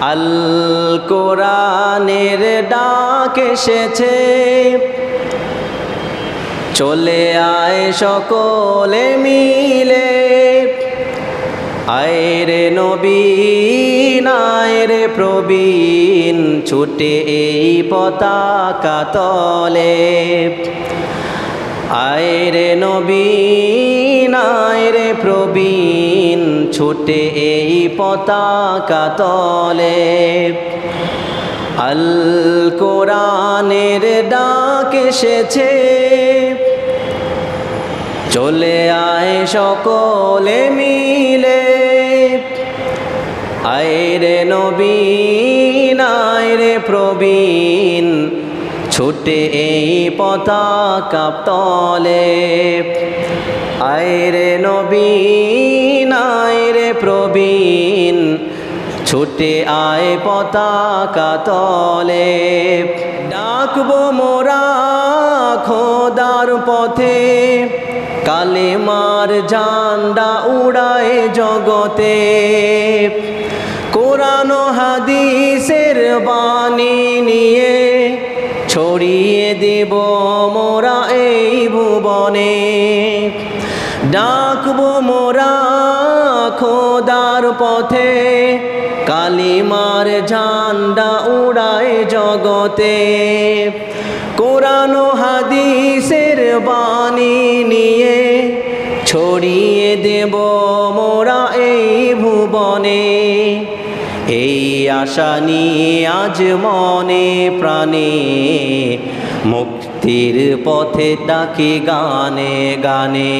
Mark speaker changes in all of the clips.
Speaker 1: আল কোরআনের ডাক এসেছে। চলে আয় সকলে মিলে। আয়রে নবীন আয়রে প্রবীণ, ছুটে এই পতাকা তলে। আয়রে নবীন আয়রে প্রবীণ ছুটে এই পতাকা তলে। আল কোরআনের ডাক এসেছে। চলে আয় সকলে মিলে। আয়রে নবীন আয়রে প্রবীণ। ছুটে এই পতাকা তলে। আয়রে নবীন আয়রে প্রবীণ, ছুটে আয় পতাকা তলে। ডাকবো মোরা খোদার পথে, কালেমার ঝান্ডা উড়ায় জগতে। কোরআন হাদিসের বাণী নিয়ে ছড়িয়ে দেব মোরা এই ভুবনে। ডাকবো মোরা খোদার পথে কালিমার ঝান্ডা উড়ায় জগতে। কোরআন হাদিসের বাণী নিয়ে ছড়িয়ে দেব মোরা এই ভুবনে। এই আশা নিয়ে আজ মনে প্রাণে মুক্তির পথে ডাকি গানে গানে।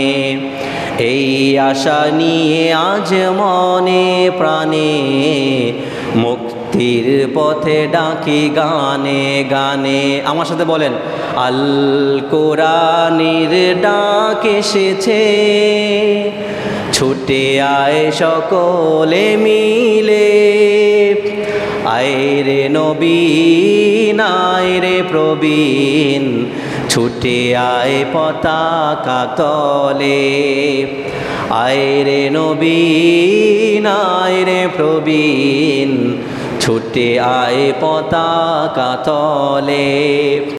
Speaker 1: এই আশা নিয়ে আজ মনে প্রাণে মুক্তির পথে ডাকি গানে গানে। আমার সাথে বলেন, আল কোরআনের ডাক এসেছে, ছুটে আয় সকলে মিলে। আয়রে নবীন আয়রে প্রবীণ ছুটে আয় পতাকা তলে। আয়রে নবীন আয়রে প্রবীণ ছুটে আয় পতাকা তলে।